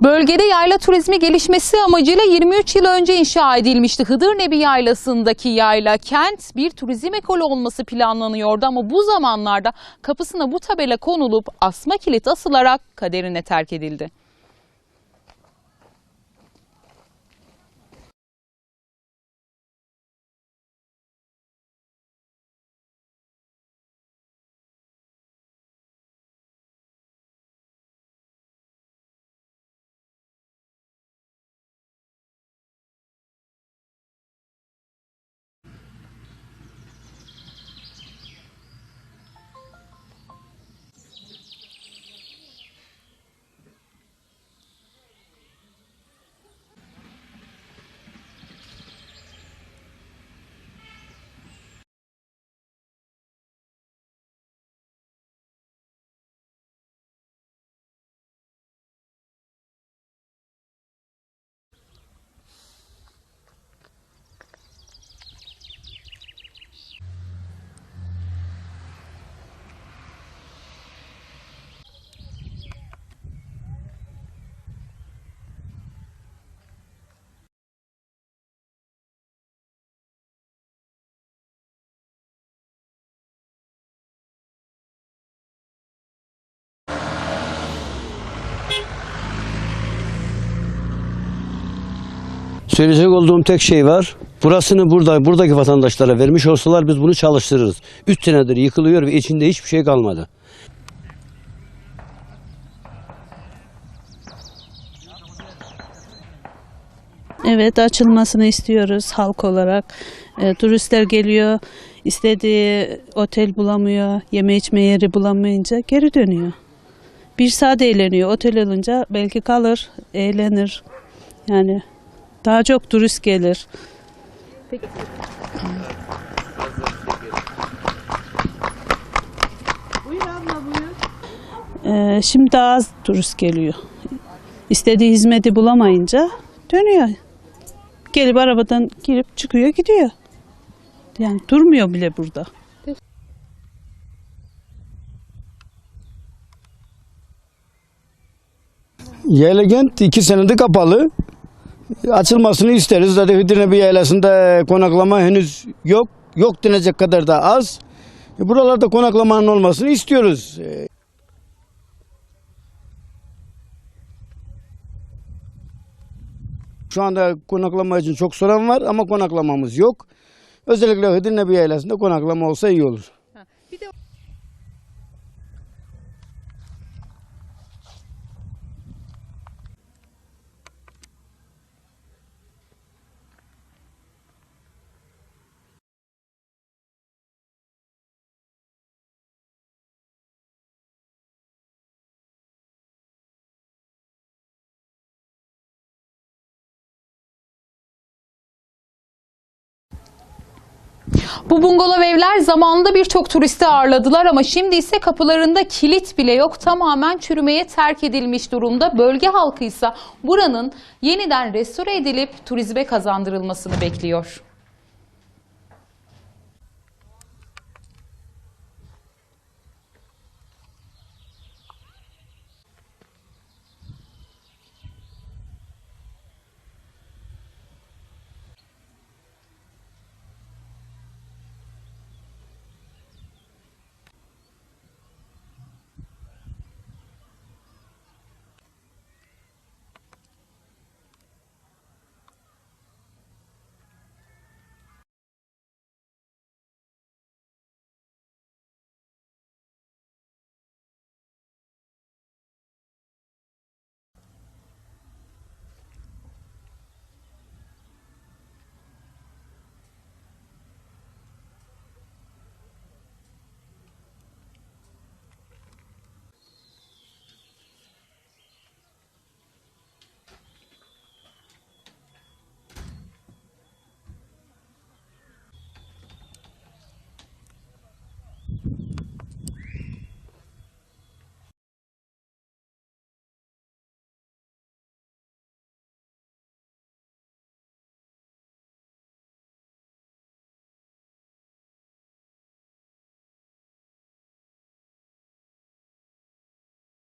Bölgede yayla turizmi gelişmesi amacıyla 23 yıl önce inşa edilmişti. Hıdırnebi Yaylası'ndaki yayla kent bir turizm ekolü olması planlanıyordu ama bu zamanlarda kapısına bu tabela konulup asma kilit asılarak kaderine terk edildi. Söyleyecek olduğum tek şey var. Burasını burada, buradaki vatandaşlara vermiş olsalar biz bunu çalıştırırız. Üç senedir yıkılıyor ve içinde hiçbir şey kalmadı. Evet açılmasını istiyoruz halk olarak. E, turistler geliyor, istediği otel bulamıyor, yeme içme yeri bulamayınca geri dönüyor. Bir saat eğleniyor. Otel olunca belki kalır, eğlenir. Yani daha çok turist gelir. E, şimdi daha az turist geliyor. İstediği hizmeti bulamayınca dönüyor. Gelip arabadan girip çıkıyor gidiyor. Yani durmuyor bile burada. Yayla iki senedir kapalı. Açılmasını isteriz. Zaten Hıdırnebi Yaylası'nda konaklama henüz yok. Yok denecek kadar da az. E, Buralarda konaklamanın olmasını istiyoruz. E, Şu anda konaklama için çok soran var ama konaklamamız yok. Özellikle Hıdırnebi Yaylası'nda konaklama olsa iyi olur. Bu bungalov evler zamanında birçok turisti ağırladılar ama şimdi ise kapılarında kilit bile yok. Tamamen çürümeye terk edilmiş durumda. Bölge halkı ise buranın yeniden restore edilip turizme kazandırılmasını bekliyor.